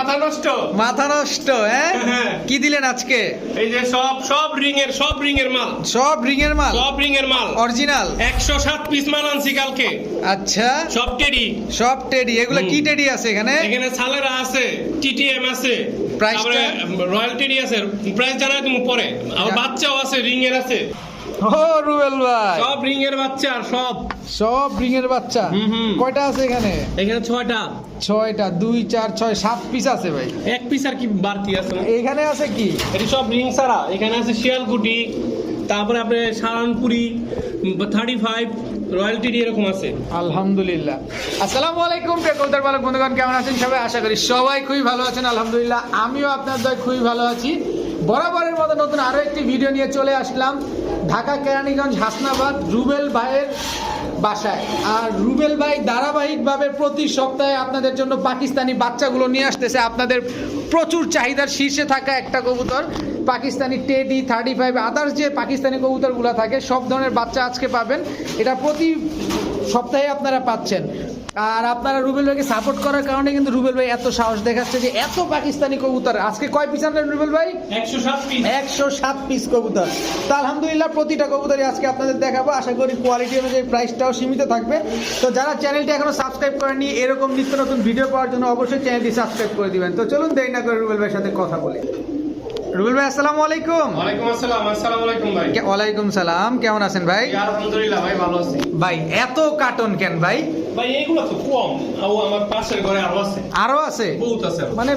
মাথা নষ্ট। মাথা নষ্ট হ্যাঁ? হ্যাঁ। কি দিলেন আজকে? এই যে সব সব রিং এর সব রিং এর মাল। সব রিং এর মাল? সব রিং এর মাল। অরিজিনাল? একশো সাত পিস মাল আনছি কালকে। আচ্ছা। সব টেডি সব টেডি এগুলো কি। টেডি আছে এখানে? এখানে সালেরা আছে টিটিএম আছে। টা? রয়্যাল টেডি আছে। প্রাইস জানাই তুমি পরে। আবার বাচ্চাও আছে রিং এর আছে। ও রুবেল ভাই। সব রিং এর বাচ্চা আর সব সব রিং এর বাচ্চা। কয়টা আছে এখানে? এখানে ছয়টা। ছয়টা দুই চার ছয় সাত পিস আছে ভাই। এক পিস আর কি বাড়তি আছে এখানে আছে কি? এটি সব রিং ছাড়া। এখানে আছে শিয়ালকুটি তারপরে আপনার সারানপুরি থার্টি ফাইভ রয়্যাল টেডি এরকম আছে। আলহামদুলিল্লাহ। আসসালামু আলাইকুম বালক বন্ধুগণ কেমন আছেন সবাই? আশা করি সবাই খুবই ভালো আছেন। আলহামদুলিল্লাহ আমিও আপনার দয় খুবই ভালো আছি। বরাবরের মতো নতুন আরও একটি ভিডিও নিয়ে চলে আসলাম। ঢাকা কেরানীগঞ্জ হাসনাবাদ রুবেল ভাইয়ের বাসায়। আর রুবেল ভাই ধারাবাহিকভাবে প্রতি সপ্তাহে আপনাদের জন্য পাকিস্তানি বাচ্চাগুলো নিয়ে আসতেছে। আপনাদের প্রচুর চাহিদার শীর্ষে থাকা একটা কবুতর। Pakistani teddy thirty five others যে পাকিস্তানি কবুতরগুলো থাকে সব ধরনের বাচ্চা আজকে পাবেন। এটা প্রতি সপ্তাহে আপনারা পাচ্ছেন। আর আপনারা রুবেল ভাইকে সাপোর্ট করার কারণে কিন্তু রুবেল ভাই এত সাহস দেখাচ্ছে যে এত পাকিস্তানি কবুতর। আজকে কয় পিস আনলেন রুবেল ভাই? একশো সাত পিস একশো সাত পিস কবুতর। তো আলহামদুলিল্লাহ প্রতিটা কবুতরই আজকে আপনাদের দেখাবো। আশা করি কোয়ালিটি অনুযায়ী প্রাইসটাও সীমিত থাকবে। তো যারা চ্যানেলটি এখনও সাবস্ক্রাইব করেনি এরকম নিত্য নতুন ভিডিও পাওয়ার জন্য অবশ্যই চ্যানেলটি সাবস্ক্রাইব করে দিবেন। তো চলুন দেরি না করে রুবেল ভাইয়ের সাথে কথা বলি। রুবেল ভাই আসসালামু আলাইকুম। ওয়ালাইকুম আসসালাম আসসালামু আলাইকুম ভাই। ওয়ালাইকুম সালাম কেমন আছেন ভাই? আলহামদুলিল্লাহ ভাই ভালো আছি। ভাই এত কার্টন কেন ভাই? ভাই এইগুলো তো কম। ও আমার পাশের ঘরে আরও আছে। আরও আছে? বহুত আছে মানে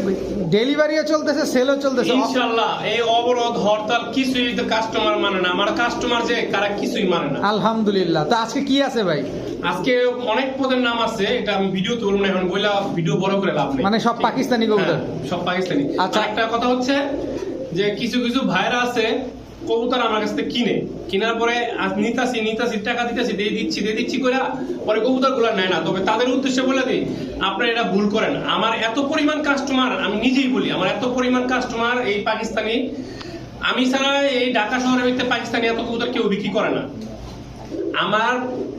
ডেলিভারিও চলতেছে সেলও চলতেছে। ইনশাআল্লাহ এই অবরোধ হরতাল কিছুই তো কাস্টমার মানে না। আমার কাস্টমার যে কারা কিছুই মানে না। আলহামদুলিল্লাহ। তো আজকে কি আছে ভাই? আজকে অনেক পদের নাম আছে এটা আমি ভিডিও তুলব না এখন বইলা ভিডিও বড় করে লাভ নেই। মানে সব পাকিস্তানি কবুতর? হ্যাঁ, সব পাকিস্তানি। আচ্ছা। একটা কথা হচ্ছে যে কিছু কিছু ভাইরা আছে, কবুতর আমার কাছ থেকে কিনে। কেনার পরে আজ নিতাছি নিতাছি, টাকা দিতেছি, দিয়ে দিচ্ছি দিয়ে দিচ্ছি করে পরে কবুতরগুলো নেয় না। তবে তাদের উদ্দেশ্যে বলে দিই, আপনারা এটা ভুল করেন। আমার এত পরিমাণ কাস্টমার আমি নিজেই বলি, আমার এত পরিমাণ কাস্টমার এই পাকিস্তানি, আমি ছাড়া এই ঢাকা শহরের ভিতরে পাকিস্তানি এত কবুতর কেউ বিক্রি করে না। আমার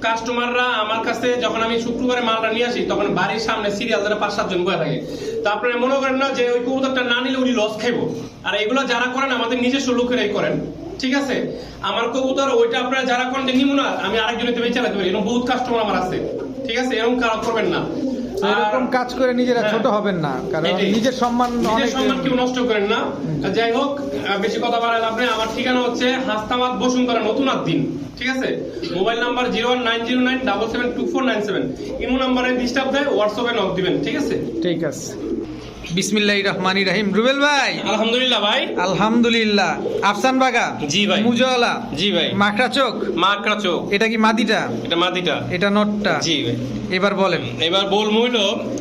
কাস্টমাররা আমার কাছে যখন আমি শুক্রবারে মালটা নিয়ে আসি, তখন বাড়ির সামনে সিরিয়াল ধরে পাঁচ সাতজন বয়ে থাকে। তো আপনারা মনে করেন না যে ওই কবুতরটা না নিলে উনি লস খাইবো? আর এগুলো যারা করেন আমাদের নিজস্ব লোকেরাই করেন। ঠিক আছে? আমার কবুতর ওইটা আপনারা যারা করেন নিমু না আমি আরেকজনের বেঁচে চালাতে পারি। এরকম বহুত কাস্টমার আমার আছে। ঠিক আছে? এরকম কারও করবেন না। এরকম কাজ করে নিজেরা হ্যাঁ। ছোট হবেন না কারণ নিজের সম্মান নিজের সম্মান কেউ নষ্ট করেন না। যাই হোক বেশি কথা বাড়ালে আপনি আমার ঠিকানা হচ্ছে হাস্তাবাদ বসুন্ধরা নতুন আর দিন ঠিক আছে? Mobile number zero one nine zero nine double seven two four nine seven. Imo নাম্বারে ডিস্টার্ব দেয় হোয়াটসঅ্যাপে নক দিবেন। ঠিক আছে? ঠিক আছে। বিসমিল্লাহ রহমানি রাহিম। রুবেল ভাই। আলহামদুলিল্লাহ ভাই। আলহামদুলিল্লাহ। আফসান বাগা। জি ভাই। মুজওয়ালা। জি ভাই। মাকড়া চোখ। মাকড়া চোখ। এটা কি মাদিটা? এটা মাদিটা। এটা নটটা। জি ভাই। এবার বলেন। এবার বল মইল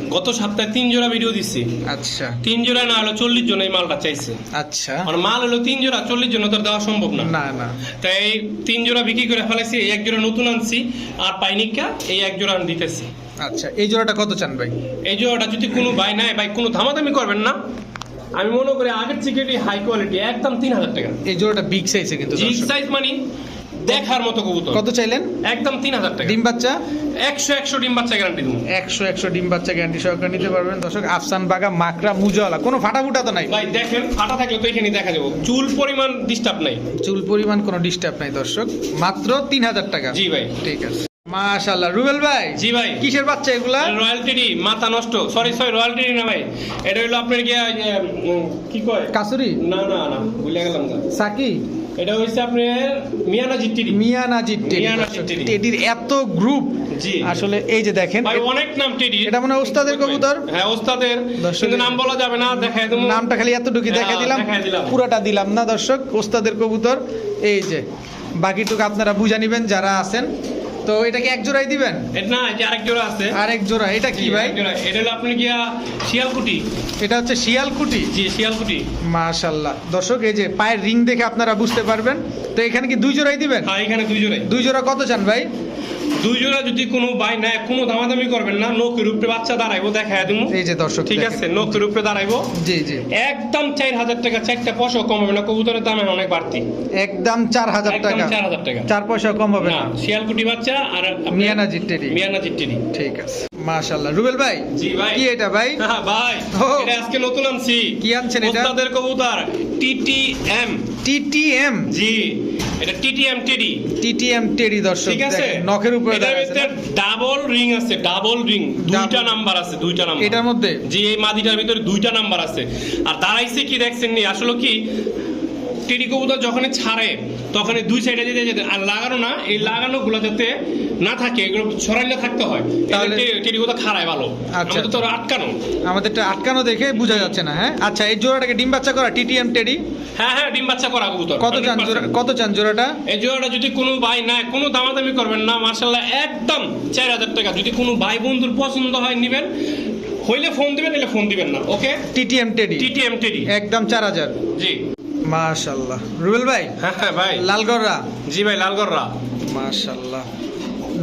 গত সপ্তাহে তিন জোড়া ভিডিও দিচ্ছি আচ্ছা। তিন জোড়া না হলো চল্লিশ জন এই মালটা চাইছে। আচ্ছা। আর মাল হলো তিন জোড়া চল্লিশ জন তো দেওয়া সম্ভব না। না না। তাই এই তিন জোড়া বিক্রি করে ফেলাইছি এই এক জোড়া নতুন আনছি আর পাইনিকা এই এক জোড়া দিতেছি। আচ্ছা এই জোড়াটা কত চান ভাই? এই জোড়াটা যদি কোনো ভাই নাই ভাই কোনো দামাদামি করবেন না। আমি মনে করি আগের থেকে হাই কোয়ালিটি একদম তিন হাজার টাকা। এই জোড়াটা বিগ সাইজে কিন্তু দর্শক। সাইজ মানে দেখার মতো কবুতর। কত চাইলেন? একদম তিন হাজার টাকা। ডিম বাচ্চা? একশো একশো ডিম বাচ্চা গ্যারান্টি দেবো। একশো একশো ডিম বাচ্চা গ্যারান্টি সহকারে নিতে পারবেন। দর্শক আফসান বাগা মাকড়া মুজওয়ালা কোনো ফাটা ফুটা তো নাই। ভাই দেখেন ফাটা থাকলে তো এখানে দেখা যাব। চুল পরিমাণ ডিস্টার্ব নাই। চুল পরিমাণ কোনো ডিস্টার্ব নাই দর্শক মাত্র তিন হাজার টাকা। জি ভাই। ঠিক আছে। মাশাল্লাহ রুবেল ভাই জি ভাই। কিসের বাচ্চা এগুলা? রয়্যালটি মাথা নষ্ট। সরি সরি রয়্যালটি না ভাই। এটা হলো আপনার গিয়ে কি কয়? কাসুরি? না না না ভুলে গেলাম সাকি? এটা হচ্ছে আপনার মিয়ানা জিটিডি মিয়া নাজির টেডি মিয়া দর্শক। নাজির টেডি। টেডির এত গ্রুপ জি। আসলে এই যে দেখেন ভাই অনেক নাম টেডি। এটা মনে হয় ওস্তাদের কবুতর? হ্যাঁ ওস্তাদের। কিন্তু নাম বলা যাবে না দেখাই দেবো। নামটা খালি এতটুকু হ্যাঁ, দেখা দিলাম। দেখাই দিলাম। পুরাটা দিলাম না দর্শক? ওস্তাদের কবুতর। এই যে বাকিটুকু আপনারা বুঝা নিবেন যারা আছেন। তো এটা কি এক জোড়াই দিবেন? না এটা আরেক জোড়া আছে। আরেক জোড়া এটা কি ভাই? এটা হলো আপনার কি শিয়ালকুটি। এটা হচ্ছে শিয়ালকুটি? জি শিয়ালকুটি। মাশাআল্লাহ দর্শক এই যে পায়ের রিং দেখে আপনারা বুঝতে পারবেন। তো এখানে কি দুই জোড়াই দিবেন? হ্যাঁ এখানে দুই জোড়াই। দুই জোড়া কত চান ভাই? দুই জোড়া যদি কোনো বাই নেয় কোনো দামাদামি করবেন না নখের উপরে বাচ্চা দাঁড়াইবো দেখায় দিমু এই যে দর্শক ঠিক আছে নখের উপরে দাঁড়াইবো। জি জি। একদম চার হাজার টাকা চারটা পয়সা কম হবে না কবুতরের দাম অনেক বাড়তি। একদম চার হাজার টাকা। চার হাজার টাকা। চার পয়সা কম হবে না না। শিয়ালকুটি বাচ্চা আর মিয়ানা টেডি। মিয়ানা জিটিডি ঠিক আছে। মাশাআল্লাহ। রুবেল ভাই জি ভাই। কি এটা ভাই? হ্যাঁ, ভাই এটা আজকে নতুন আনছি। কি আনছেন এটা? ওস্তাদের কবুতর টিটিএম। টিটিএম? জি এটা টিটিএম টেডি। টিটিএম টেডি দর্শক ঠিক আছে? নখের উপরে এটার ভিতরে ডাবল রিং আছে ডাবল রিং। দুইটা নাম্বার আছে দুইটা নাম্বার। এটার মধ্যে? জি এই মাদিটার ভিতরে দুইটা নাম্বার আছে। আর দাঁড়াইছে কি দেখছেন নি? আসলে কি টেডি কবুতর যখনই ছাড়ে তখন দুই সাইডে যেতে যেতে আর লাগানো না এই লাগানো গুলো যাতে না থাকে এগুলো ছড়াইলে থাকতে হয়। তাহলে- টেডি কবুতর খাড়ায় ভালো। আচ্ছা। তো আটকানো। আমাদেরটা আটকানো দেখে বোঝা যাচ্ছে না হ্যাঁ? আচ্ছা এই জোড়াটাকে ডিম বাচ্চা করা টিটিএম টেডি? হ্যাঁ হ্যাঁ ডিম বাচ্চা করা কবুতর। কত চান জোড়া কত চান জোড়াটা? এই জোড়াটা যদি কোনো ভাই না কোনো দামাদামি করবেন না মার্শাল্লাহ একদম চার হাজার টাকা। যদি কোনো ভাই বন্ধুর পছন্দ হয় নেবেন। হইলে ফোন দিবেন নাহলে ফোন দিবেন না okay? TTM teddy. TTM teddy. একদম চার হাজার। জি। মাশাল্লাহ রুবেল ভাই? হ্যাঁ হ্যাঁ ভাই। লালগড়রা? জি ভাই লালগড়রা। মাশাল্লাহ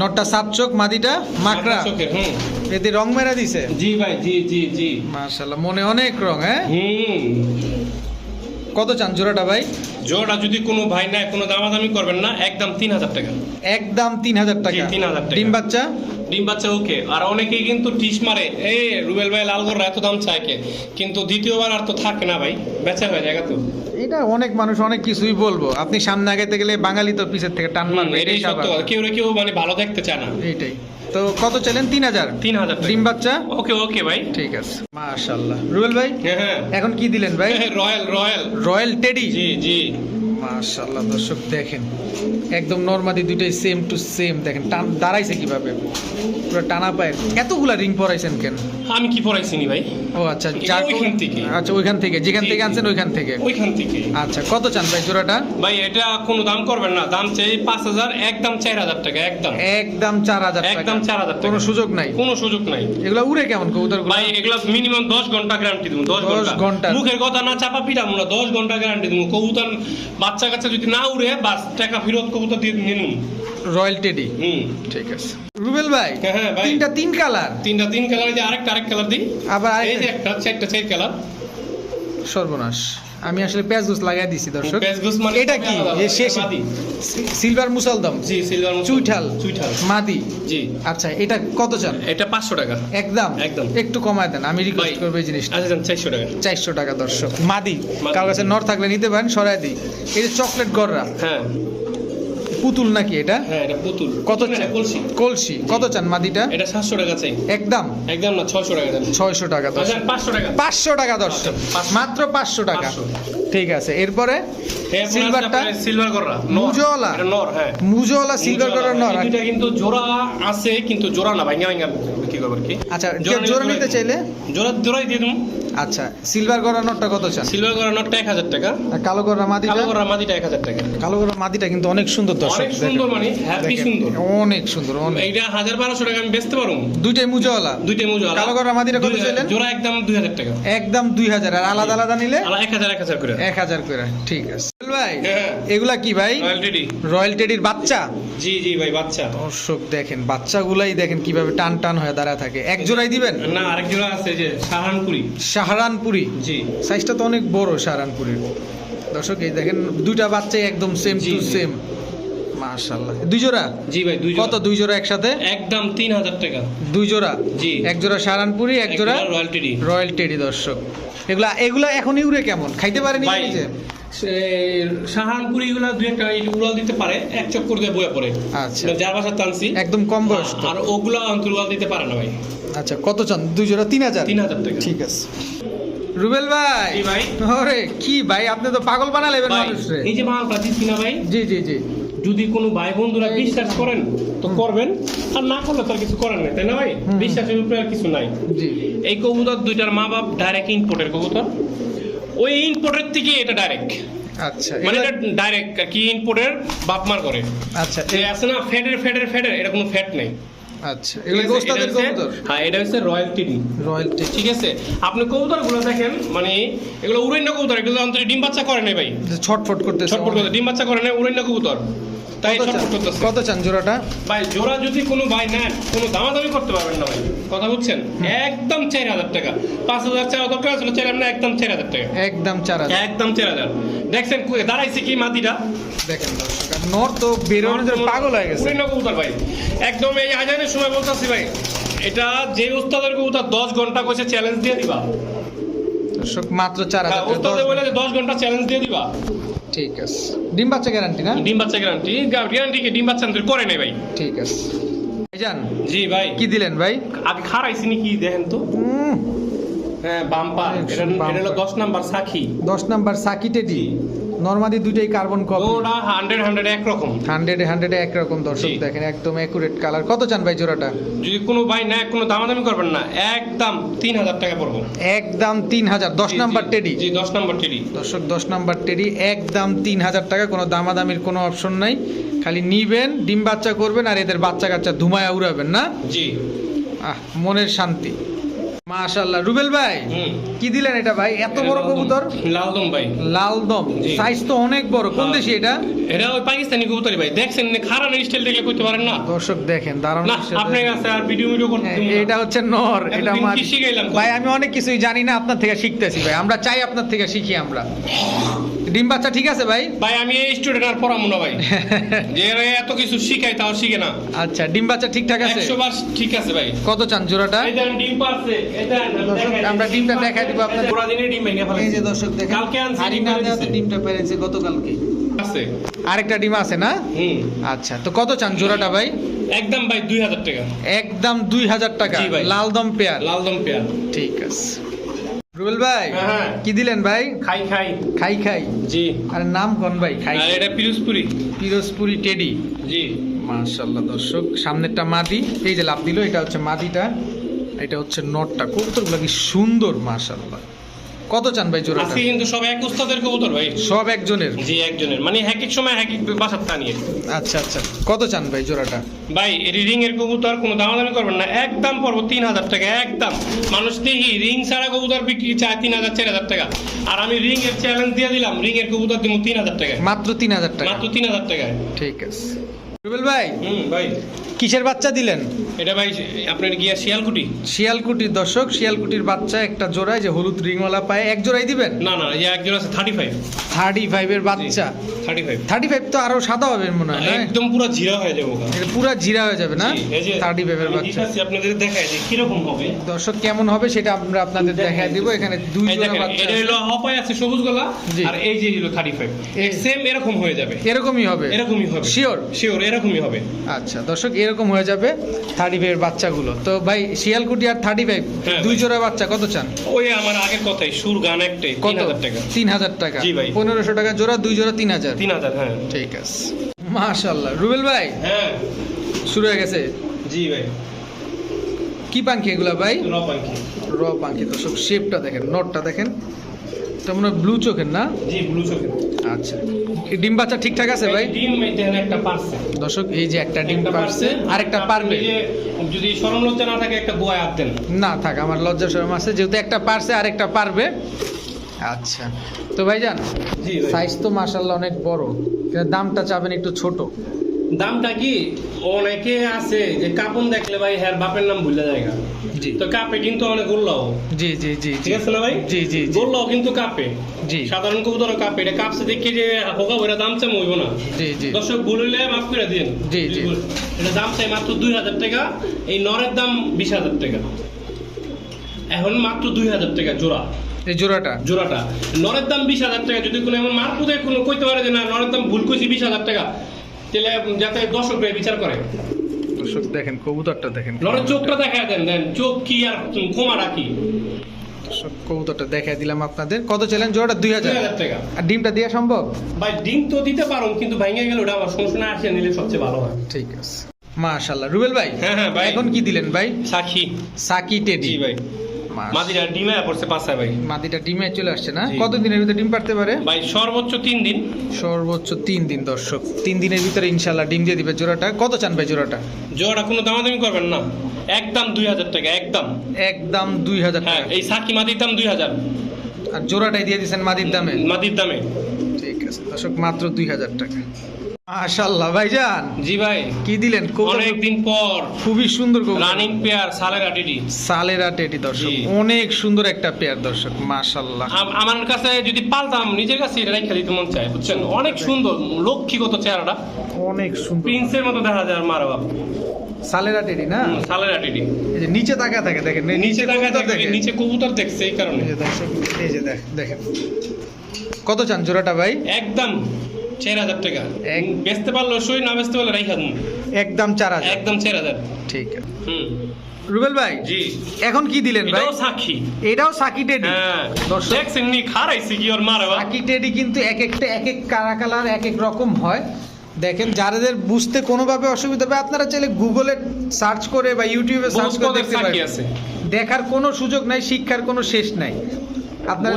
নটটা সাপচোক মাদিটা মাকড়া? হুম। এতে রং মেরা দিছে? জি ভাই জি জি জি। মাশাল্লাহ মনে অনেক রং হ্যাঁ? হুম। কত চান জোড়াটা ভাই? জোড়া যদি কোনো ভাই না কোনো দামাদামি করবেন না একদম তিন হাজার টাকা। একদম তিন হাজার টাকা। তিন হাজার টাকা। ডিম বাচ্চা? ডিম বাচ্চা ওকে। আর অনেকেই কিন্তু টিস মারে এ রুবেল ভাই লালগড়রা এত দাম চায় কে? কিন্তু দ্বিতীয়বার আর তো থাকে না ভাই বেচা হয়ে যায় তো। এটা অনেক মানুষ অনেক কিছুই বলব। আপনি সামনে আগাইতে গেলে বাঙালি তো পিছের থেকে টান মারবে এটাই এটাই সত্য। কেউ না কেউ মানে ভালো দেখতে চায় না। এইটাই। তো কত চাইলেন? তিন হাজার? তিন হাজার ডিম বাচ্চা? ওকে ওকে ভাই। ঠিক আছে। মাশাল্লাহ রুবেল ভাই? হ্যাঁ হ্যাঁ। এখন কি দিলেন ভাই? Royal royal. Royal teddy? জি জি। মাশাল্লাহ দর্শক দেখেন একদম নর্মাদি দুইটাই সেম টু সেম দেখেন টান দাঁড়াইছে কীভাবে? পুরো টানা পায়ের এতগুলা রিং পরাইছেন কেন? আমি কি পড়াইছি নি ভাই? ও আচ্ছা যা ওইখান থেকে। আচ্ছা ওইখান থেকে যেখান থেকে আনছেন ওইখান থেকে। ওইখান থেকে। আচ্ছা কত চান ভাই জোড়াটা? ভাই এটা কোনো দাম করবেন না দাম চাই পাঁচ হাজার একদম চার হাজার টাকা একদম। একদম চার হাজার একদম চার হাজার কোনো সুযোগ নাই? কোনো সুযোগ নাই। এগুলো উড়ে কেমন কবুতর ভাই এগুলো মিনিমাম দশ ঘণ্টা গ্যারান্টি দেবো দশ ঘণ্টা। ঘণ্টা। মুখের কথা না চাপা পিটা আমরা দশ ঘণ্টা গ্যারান্টি দেবো। কবুতর বাচ্চা কাচ্চা যদি না উড়ে বাস টাকা ফেরত কবুতর দিয়ে নিন। Royal teddy. হুম। ঠিক আছে। রুবেল ভাই হ্যাঁ, হ্যাঁ, ভাই। তিনটা তিন কালার। তিনটা তিন কালার যে আরেকটা আরেক কালার দিই। আবার এই যে একটা চারটা চার কালার। সর্বনাশ। আমি আসলে পেঁয়াজ গুছ লাগাই দিছি দর্শক। মানে এটা কি? এ শেষ। সিলভার মুসালদম জি সিলভার চুইঠাল। চুইঠাল। মাদি? জি। আচ্ছা এটা কত চান? এটা পাঁচশো টাকা। একদম। একদম। একটু কমায় দেন আমি রিকোয়েস্ট। করব এই জিনিসটা। আচ্ছা চারশো টাকা। চারশো টাকা দর্শক। মাদি। কারও কাছে নর থাকলে নিতে পারেন সরাই দিই। এটা চকলেট গররা। হ্যাঁ। পুতুল নাকি এটা? হ্যাঁ এটা পুতুল। কত চান কলসি। কলসি। কত চান মাদিটা? এটা সাতশো টাকা চাই। একদম? একদম না ছয়শো টাকা ছয়শো টাকা আচ্ছা দর্শক পাঁচশো টাকা। পাঁচশো টাকা আচ্ছা, মাত্র পাঁচশো টাকা। ঠিক আছে এরপরে? সিলভারটা সিলভার করা মুজওয়ালা? এটা নর হ্যাঁ। মুজওয়ালা সিলভার মুজওয়ালা, নর এই কিন্তু জোড়া আছে কিন্তু জোড়া না ভাঙা ভাঙা কি করব কি। আচ্ছা জোড়া নিতে চাইলে? জোড়া জোড়াই দিয়ে দেবো। আচ্ছা সিলভার গড়া নটটা কত চান? সিলভার নটটা এক হাজার টাকা। কালো গড়া মাদিটা? কালো করা মাদিটা এক হাজার টাকা। কালো গড়া মাদিটা কিন্তু অনেক সুন্দর অনেক সুন্দর দেখেন। মানে হ্যাপি সুন্দর। অনেক সুন্দর অনেক। এইটা হাজার বারোশো টাকা আমি বেচতে পারব? দুইটাই মুজওয়ালা। দুইটা মুজো কালো করা মাদিটা কত চাইলেন? জোড়া একদম দুই হাজার টাকা। একদম দুই হাজার আর আলাদা আলাদা নিলে? এক হাজার এক হাজার করে। এক হাজার করে ঠিক আছে। ভাই। এগুলা কি ভাই? রয়্যাল টেডির বাচ্চা? জি জি ভাই বাচ্চা। দর্শক দেখেন বাচ্চাগুলাই দেখেন কীভাবে টান টান হয়ে দাঁড়ায় থাকে। এক জোড়াই দিবেন? না আরেক জোড়া আছে যে সাহারানপুরি সাহারানপুরি? জি। সাইজটা তো অনেক বড় সাহারানপুরির। দর্শক এই দেখেন দুইটা বাচ্চাই একদম সেম টু সেম মাশাআল্লাহ। দুই জোড়া? জি ভাই দুই কত দুই জোড়া একসাথে? একদম তিন হাজার টাকা। দুই জোড়া? জি। এক জোড়া সাহারানপুরি এক জোড়া রয়্যাল টেডি দর্শক। এগুলা এগুলা এখন ইউরে কেমন? খাইতে পারেনি নিজে? সাহানপুরিগুলা দুই একটা উড়াল দিতে পারে এক চক্কর দিয়ে বয়ে পড়ে। আচ্ছা। যার বাসা টানছি একদম কম বয়স আর ওগুলা অন্তর উড়াল দিতে পারে না ভাই। আচ্ছা কত চান? দুই জোড়া তিন হাজার? তিন হাজার টাকা। ঠিক আছে। রুবেল ভাই। ভাই। ওরে কি ভাই আপনি তো পাগল বানালে এবার মানুষরে। এই যে মালটা দিচ্ছি না ভাই। জি জি জি। যদি কোনো ভাই বন্ধুরা বিশ্বাস করেন তো করবেন। আর না করলে তো আর কিছু করেন নাই তাই না ভাই? বিশ্বাসের উপরে আর কিছু নাই। এই কবুতর দুইটার মা বাপ ডাইরেক্ট ইনপোর্টের কবুতর। ওই ইনপোর্টের থেকে এটা ডাইরেক্ট আচ্ছা মানে এটা ডাইরেক্ট কি ইম্পোর্টের বাপ মার করে আচ্ছা যে আছে না ফ্যাটের ফ্যাটের ফ্যাটের এটা কোনো ফ্যাট নেই। আচ্ছা এগুলো গোস্তাদের কবুতর? হ্যাঁ এটা হচ্ছে রয়্যাল টিডি রয়্যাল ঠিক আছে? আপনি কবুতরগুলো দেখেন মানে এগুলো উড়াইন্য কবুতর এগুলো অন্তরে ডিম বাচ্চা করে নাই ভাই। ছটফট করতে ছটফট করে ডিম বাচ্চা করে নাই উড়াইন্য কবুতর। তাই কত চান? জোড়াটা? ভাই জোড়া যদি কোনো ভাই নেন কোনো দামাদামি করতে পারবেন না ভাই। কথা বুঝছেন? একদম চার হাজার টাকা। পাঁচ হাজার চার হাজার টাকা ছিল চাইলাম না একদম চার হাজার টাকা। একদম চার হাজার। একদম চার হাজার। দেখছেন দাঁড়াইছে কি মাটিটা? দেখেন নর তো বেরোনোর জন্য পাগল হয়ে গেছে। কবুতর ভাই। একদম এই আজানের সময় বলতেছি ভাই এটা যে উস্তাদের কবুতর দশ ঘণ্টা কইছে চ্যালেঞ্জ দিয়ে দিবা। মাত্র চার হ্যাঁ, হাজার উস্তাদে টাকা। বলে দশ ঘণ্টা চ্যালেঞ্জ দিয়ে দিবা। ঠিক আছে। ডিম বাচ্চা গ্যারান্টি না? ডিম বাচ্চা গ্যারান্টি গ্যারান্টি কি? ডিম বাচ্চা তুই করে নাই ভাই। ঠিক আছে। ভাইজান জি ভাই। কি দিলেন ভাই? আগে খারাইছি নি কি দেখেন তো। বাম্পার। এটা এটা হলো দশ নাম্বার সাক্ষী দশ নাম্বার সাকিটে ডি নর্মালি দুইটাই কার্বন কপি ওটা হান্ড্রেড হান্ড্রেড একরকম হান্ড্রেডে হান্ড্রেডে একরকম দর্শক দেখেন একদম অ্যাকুরেট কালার কত চান ভাই জোড়াটা? যদি কোনো ভাই না কোনো দামাদামি করবেন না। একদম তিন হাজার টাকা পড়ব। একদম তিন হাজার। দশ নাম্বার জি, টেডি। জি দশ নাম্বার টেডি। দর্শক দশ নাম্বার টেডি একদম তিন হাজার টাকা। কোনো দামাদামির কোনো অপশন নাই। খালি নিবেন ডিম বাচ্চা করবেন আর এদের বাচ্চা কাচ্চা ধুমায়া উড়াবেন না? জি। আহ মনের শান্তি। মাশাল্লাহ রুবেল ভাই কি দিলেন এটা ভাই? এত বড় কবুতর? লালদম ভাই। লালদম। সাইজ তো অনেক বড়। কোন হ্যাঁ। দেশি এটা? এটা ওই পাকিস্তানি কবুতরি ভাই। দেখছেন খারাপ স্টাইল দেখলে কইতে পারেন না। দর্শক দেখেন দারুণ আপনার। কাছে আর ভিডিও ভিডিও করতে হ্যাঁ। এটা হচ্ছে নর এটা শিখাইলাম? ভাই আমি অনেক কিছুই জানি না আপনার থেকে শিখতেছি ভাই। আমরা চাই আপনার থেকে শিখি আমরা। ডিম বাচ্চা ঠিক আছে ভাই? ভাই আমি এই স্টুডেন্ট আর পড়াবো না ভাই। যে এত কিছু শিখাই তাও শিখে না। আচ্ছা ডিম বাচ্চা ঠিকঠাক আছে? একশো বার ঠিক আছে ভাই। কত চান জোড়াটা? এই দেন ডিম পারছে। এই আমরা ডিমটা দেখাই দিব আপনাদের। পুরা দিনে ডিম ভেঙে ফেলেছে। এই যে দর্শক দেখেন কালকে আনছি, হাড়ি ডিম না পেড়ে দেওয়াতে ডিমটা পেরেছে গতকালকে। আছে। আরেকটা ডিম আছে না? হুম। আচ্ছা তো কত চান জোড়াটা ভাই? একদম ভাই দুই হাজার টাকা। একদম দুই হাজার টাকা। ভাই। লালদম পেয়ার। লালদম পেয়ার। ঠিক আছে। রুবেল ভাই হ্যাঁ, হ্যাঁ। কি দিলেন ভাই? খাই খাই। খাই খাই। জি। আর নাম কোন ভাই? খাই। আর এটা পিরোজপুরি। পিরোজপুরি টেডি। জি। মাশাআল্লাহ দর্শক সামনেরটা মাদি। এই যে লাভ দিল এটা হচ্ছে মাদিটা এটা হচ্ছে নটটা। কবুতরগুলো কি সুন্দর মাশাল্লাহ কত চান ভাই জোড়া আজকে কিন্তু সব এক উস্তাদের কবুতর ভাই। সব একজনের? জি একজনের। মানে এক এক সময় এক এক বাসার তানিয়ে আচ্ছা আচ্ছা। কত চান ভাই জোড়াটা? ভাই রিং এর কবুতর কোনো দাম দামাদামি করবেন না। একদম পড়ব তিন হাজার টাকা একদম মানুষ দেখি রিং ছাড়া কবুতর বিক্রি চায় তিন হাজার চার হাজার টাকা। আর আমি রিং এর চ্যালেঞ্জ দিয়ে দিলাম রিং এর কবুতর দিব তিন হাজার টাকায়। মাত্র তিন হাজার টাকা। মাত্র তিন হাজার টাকায়। ঠিক আছে। রুবেল ভাই হুম ভাই। কিসের বাচ্চা দিলেন? এটা ভাই আপনার গিয়া শিয়ালকুটি? শিয়ালকুটির দর্শক শিয়ালকুটির বাচ্চা একটা জোড়ায় যে হলুদ রিংওয়ালা পায় এক জোড়াই দিবেন? না না এই একজন আছে থার্টি ফাইভ থার্টি ফাইভের বাচ্চা? থার্টি ফাইভ থার্টি ফাইভ তো আরও সাদা হবে মনে হয় না? একদম পুরো জিরা হয়ে যাব গা। এটা পুরা জিরা হয়ে যাবে না? জি, এই যে থার্টি ফাইভের আমি বাচ্চা। দেখাচ্ছি আপনাদের দেখাই যে কীরকম হবে। দর্শক কেমন হবে সেটা আমরা আপনাদের দেখাই দিব। এখানে দুই এই জোড়া দেখেন, বাচ্চা এটা। হলো হপায় আছে সবুজ গলা জি। আর এই যে হলো থার্টি ফাইভ এই- সেম এরকম হয়ে যাবে। এরকমই হবে। এরকমই হবে। শিওর শিওর এরকমই হবে। আচ্ছা দর্শক এরকম হয়ে যাবে থার্টি ফাইভের বাচ্চাগুলো। তো ভাই শিয়ালকুটি আর থার্টি ফাইভ হ্যাঁ, দুই জোড়া বাচ্চা কত চান? ওই আমার আগের কথাই সুর গান একটাই কত? টাকা। তিন হাজার টাকা। জি ভাই। পনেরোশো টাকা জোড়া দুই জোড়া তিন হাজার। তিন হাজার হ্যাঁ। ঠিক আছে। মাশাল্লাহ রুবেল ভাই হ্যাঁ। শুরু হয়ে গেছে? জি ভাই। কি পাঙ্খি এগুলা ভাই? র পাখি র পাঙ্খি দর্শক শেপটা দেখেন নটটা দেখেন। এটা মনে ব্লু চোখের না? জি ব্লু চোখের। আচ্ছা। ডিম বাচ্চা ঠিকঠাক আছে ভাই? ডিম দেখেন একটা পারছে দর্শক এই যে একটা ডিম পারছে আর একটা পারবে যদি সরম লজ্জা না থাকে একটা গোয়া হাত দেন না থাক আমার লজ্জা শরম আছে যেহেতু একটা পারছে আর একটা পারবে। আচ্ছা। তো ভাইজান। সাইজ তো মাশাল্লাহ অনেক বড়। দামটা চাবেন একটু ছোট। দামটা কি? অনেকে আছে যে কাপন দেখলে ভাই হ্যার বাপের নাম ভুলে জায়গা জি। তো কাপে কিন্তু অনেক গোল্লাও জি জি জি ঠিক আছে না ভাই? জি জি গোল্লাও কিন্তু কাপে। জি। সাধারণ কবুতর কাপে। এটা কাপসে দেখে যে হোকা ওটা দাম চাই মইব না? জি জি। দর্শক ভুল হইলে মাফ করে দিন জি, জি। এটা দাম চাই মাত্র দুই হাজার টাকা। এই নরের দাম বিশ হাজার টাকা। এখন মাত্র দুই হাজার টাকা জোড়া। এই জোড়াটা? জোড়াটা। নরের দাম বিশ হাজার টাকা। যদি কোনো এমন মার পুজোয় কোনো কইতে পারে যে না নরের দাম ভুল কইছি বিশ হাজার টাকা। তাহলে যাতে দর্শক বিচার করে। দর্শক দেখেন কবুতরটা দেখেন। চোখটা দেখা দেন দেন চোখ কি আর কোমারা কি? দর্শক কবুতরটা দেখাই দিলাম আপনাদের। কত চ্যালেঞ্জ জোড়াটা? দুই হাজার। টাকা। আর ডিমটা দেওয়া সম্ভব? ভাই ডিম তো দিতে পারো কিন্তু ভাঙে গেলে ওটা আমার নিলে সবচেয়ে ভালো হয়। ঠিক আছে। মাশাল্লাহ রুবেল ভাই হ্যাঁ হ্যাঁ ভাই। এখন কি দিলেন ভাই? সাকি সাকি টেডি। ভাই। মাদিরা ডিমে পড়ছে পাঁচায় ভাই। মাদিটা ডিমে চলে আসছে না। কত দিনের ভিতরে ডিম পারতে পারে? ভাই সর্বোচ্চ তিন দিন। সর্বোচ্চ তিন দিন দর্শক। তিন দিনের ভিতরে ইনশাল্লাহ ডিম দিয়ে দিবে জোড়াটা। কত চান ভাই জোড়াটা? জোড়া কোনো দামাদামি করবেন না। একদম দুই হাজার টাকা একদম। একদম দুই হাজার হ্যাঁ টাকা। এই সাকি মাদির দাম দুই হাজার। আর জোড়াটাই দিয়ে দিচ্ছেন মাদির দামে? মাদির দামে। ঠিক আছে দর্শক মাত্র দুই হাজার টাকা। মাশাল্লাহ ভাইজান। জি ভাই। কি দিলেন? কবুতর অনেকদিন পর। খুবই সুন্দর রানিং পেয়ার সালের আটিটি সালেরা টেডি দর্শক। অনেক সুন্দর একটা পেয়ার দর্শক মাশাল্লাহ আমার কাছে যদি পালতাম নিজের কাছে এটা রেখে দিতে মন চায় বুঝছেন? অনেক সুন্দর লক্ষ্মীগত চেহারাটা। অনেক সুন্দর। প্রিন্সের মতো দেখা যায় মারা বাপ। সালেরা টেডি না? সালের আটিটি এই যে নিচে তাকা থাকে দেখেন নিচে টাকা কবুতর নিচে কবুতর দেখছে এই কারণে। এই যে দেখেন। কত চান জোড়াটা ভাই? একদম। চার হাজার টাকা। বেচতে পারল সই না বেচতে পারলে রাইখা দিন একদম চার হাজার। একদম চার হাজার। ঠিক আছে। হুম। রুবেল ভাই জি। এখন কি দিলেন ভাই? এটাও সাক্ষী। এটাও সাকি টেডি। হ্যাঁ। দর্শক দেখছেন খারাইছি কি ওর মারে সাকি টেডি কিন্তু এক একটা এক এক কারা কালার এক এক রকম হয়। দেখেন যাদের বুঝতে কোনোভাবে অসুবিধা হবে আপনারা চাইলে গুগলে সার্চ করে বা ইউটিউবে সার্চ করে দেখতে পারেন। দেখার কোনো সুযোগ নাই শিক্ষার কোনো শেষ নাই। আপনারা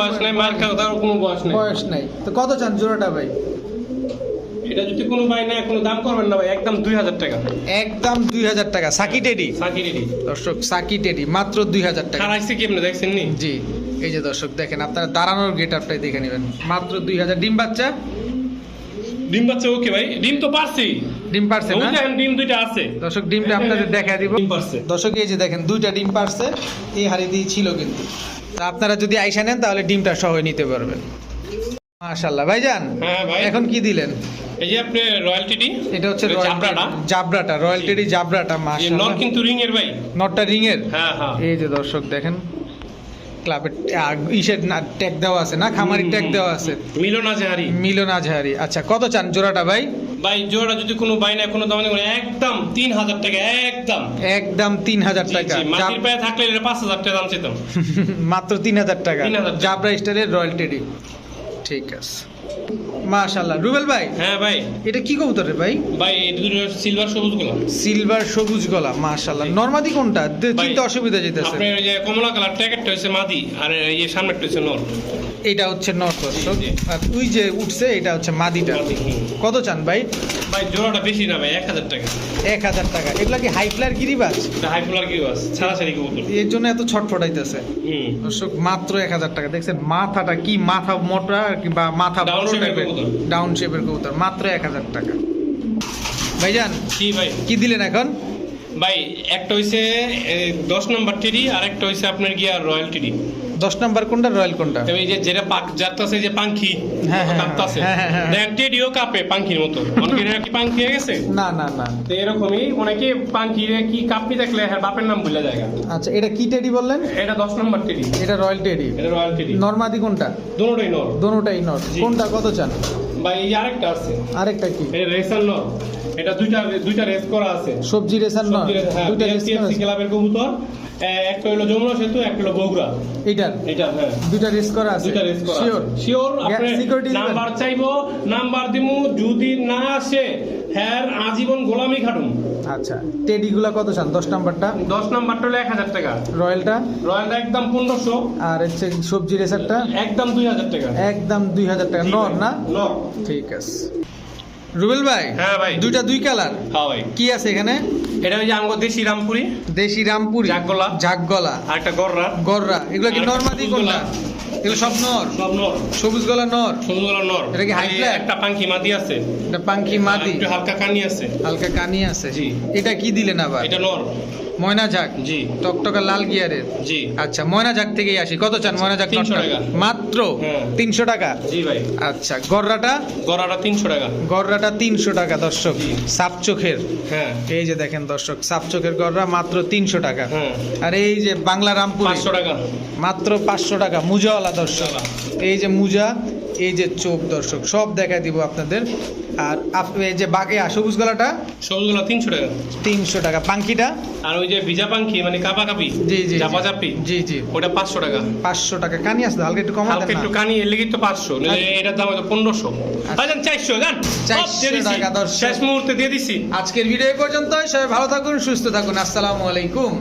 বয়স নাই মার খাওয়ার কোনো বয়স নাই। বয়স নাই। তো কত চান জোড়াটা ভাই? এটা যদি কোনো ভাই না কোনো দাম করবেন না ভাই একদম দুই হাজার টাকা। একদম দুই হাজার টাকা। সাকি টেডি? সাকি রেডি দর্শক সাকি টেডি মাত্র দুই হাজার টাকা। খারাইছে কি আপনি দেখছেন নি? জি এই যে দর্শক দেখেন আপনারা দাঁড়ানোর গেট আপটাই দেখে নেবেন। মাত্র দুই হাজার। ডিম বাচ্চা? ডিম পাচ্ছে ওকে ভাই ডিম তো পারছি। ডিম পারছে না? ডিম দুইটা আছে। দর্শক ডিমটা আপনাদের দেখা দিব। ডিম পারছে। দর্শক এই যে দেখেন দুইটা ডিম পারছে। এই হাড়িতেই ছিল কিন্তু। আপনারা যদি আইসা নেন তাহলে ডিমটা সহ নিতে পারবেন। মাশাল্লাহ ভাইজান হ্যাঁ ভাই। এখন কি দিলেন? এই যে আপনি রয়্যালটি এটা হচ্ছে জাবরাটা? জাবরাটা রয়্যাল টেডি জাবরাটা নর মাশাল্লাহ কিন্তু রিং এর ভাই। নটটা রিং এর হ্যাঁ হ্যাঁ। এই যে দর্শক দেখেন। ক্লাবের ইসের না ট্যাগ দেওয়া আছে না? খামারি ট্যাগ দেওয়া আছে। মিলন আজহারি মিলন আজহারি আচ্ছা কত চান জোড়াটা ভাই? ভাই জোড়া যদি কোনো না কোনো দাম নেই একদম তিন হাজার টাকা একদম। একদম তিন হাজার জি, টাকা। মাটির পায়ে থাকলে এটা পাঁচ হাজার টাকা দাম চেতাম মাত্র তিন হাজার টাকা। 3,000 জাবরা স্টারের রয়্যাল টেডি। ঠিক আছে। রুবেল ভাই হ্যাঁ ভাই। এটা কি কবুতর রে ভাই? ভাই সিলভার সবুজগুলো। সিলভার সবুজ গলা মাশাল্লাহ নরমাদি কোনটা? চিনতে অসুবিধা যেতেছে। আপনার ওই যে কমলা কালার ট্যাকেটটা হচ্ছে মাদি আর এই যে সামনেরটা হচ্ছে নর। এটা হচ্ছে নর্থ দর্শক। আর তুই যে উঠছে এটা হচ্ছে মাদিটা। কত চান ভাই? ভাই জোড়াটা বেশি না ভাই এক হাজার টাকা। এক হাজার টাকা। এগুলা কি হাই ফ্লার গিরিবাজ? এটা হাই ফুলার কি বাস ছাড়া ছাড়ি কবুতর। এর জন্য এত ছটফটাইতেছে। দর্শক মাত্র এক হাজার টাকা। দেখছেন মাথাটা কি মাথা মোটা কিংবা মাথা বড় টাইপের ডাউন শেপের কবুতর। মাত্র এক হাজার টাকা। ভাইজান কি ভাই? কি দিলেন এখন? ভাই একটা হইছে দশ নম্বর টিডি আর একটা হইছে আপনার গিয়া রয়্যাল টিডি। দশ নাম্বার কোনটা রয়্যাল কোনটা? এই যে যেটা পাক যাত্রাছে যে হ্যাঁ, হ্যাঁ, কাঁপতাছে হ্যাঁ। দেখেন টেডিও কাঁপে পাঙ্খির মতো। অনেকের কি পাঙ্খি হয়ে গেছে? না না না। তো এরকমই অনেকে পাঙ্খিরে কি কাঁপি দেখলে হ্যাঁ বাপের নাম ভুলে যায় আচ্ছা এটা কি টেডি বললেন? এটা দশ নম্বর টিডি। এটা রয়্যাল টেডি। এটা রয়্যাল টিডি। নর্মাদি কোনটা? দুটোই নর। দোনোটাই নর। কোনটা কত চান? ভাই এই আরেকটা আছে। আরেকটা কি? রেসার নর। এটা দুইটা দুইটা রেস করা আছে। সবজি রেসার সবজি হ্যাঁ, দুইটা রেস ক্লাবের কবুতর একটা হলো যমুনা সেতু একটা হলো বগুড়া। এইটার এটা হ্যাঁ। দুইটা রেস করা আছে? দুইটা রেস করা শিওর শিওর আপনি নাম্বার চাইব নাম্বার দিমু যদি না আসে হ্যাঁ আজীবন গোলামি খাটুম। আচ্ছা টেডি গুলা কত চান? দশ নাম্বারটা? দশ নাম্বারটা হলো এক হাজার টাকা। রয়্যালটা? রয়্যালটা একদম পনেরোশো। আর হচ্ছে সবজি রেসারটা একদম দুই হাজার টাকা। একদম দুই হাজার টাকা। নর না? নর। ঠিক আছে। রুবেল ভাই হ্যাঁ ভাই। দুইটা দুই কালার? হ্যাঁ ভাই। কি আছে এখানে? এটা ওই যে আমগো দেশি রামপুরি। দেশি রামপুরি। জাগগলা। জাগগলা। আর একটা গররা। গররা। এগুলো কি নরমাদি কোনটা গলা। এগুলো সব নর? সব নর। সবুজ গলা নর? সবুজ গলা নর। এটা কি হাই ফ্ল্যাট একটা পাঙ্কি মাদি আছে। এটা পাঙ্কি মাদি। একটু হালকা কানি আছে। হালকা কানি আছে। জি। এটা কি দিলেন আবার? এটা নর। ময়না ঝাক? জি। টকটকা লাল গিয়ারের? জি। আচ্ছা ময়না ঝাক থেকেই আসি। কত চান ময়না ঝাক 300 নটটা? টাকা। মাত্র হ্যাঁ। তিনশো টাকা? জি ভাই। আচ্ছা গররাটা? গরাটা তিনশো টাকা। গররাটা তিনশো টাকা দর্শক। সাপ চোখের হ্যাঁ। এই যে দেখেন দর্শক সাপ চোখের গররা মাত্র তিনশো টাকা। হ্যাঁ। আর এই যে বাংলা রামপুর? পাঁচশো টাকা। মাত্র পাঁচশো টাকা মুজাওয়ালা দর্শক। এই যে মুজা এই যে চোখ দর্শক সব দেখা দিব আপনাদের। আর এই যে বাঘে সবুজ গলাটা? সবুজগুলো তিনশো টাকা। তিনশো টাকা। পাঙ্কিটা? আর ওই যে ভিজা পাঙ্কি মানে কাপা কাপি জি জি চাপা চাপি জি জি। ওটা পাঁচশো টাকা। পাঁচশো টাকা। কানি আসতো হালকা একটু কম হালকা একটু কানি এর লেগে তো পাঁচশো নইলে এটার দাম হয়তো পনেরোশো। আচ্ছা। চারশো জান 400 টাকা দর্শক। শেষ মুহূর্তে দিয়ে দিছি। আজকের ভিডিও পর্যন্ত সবাই ভালো থাকুন সুস্থ থাকুন। আসসালামু আলাইকুম।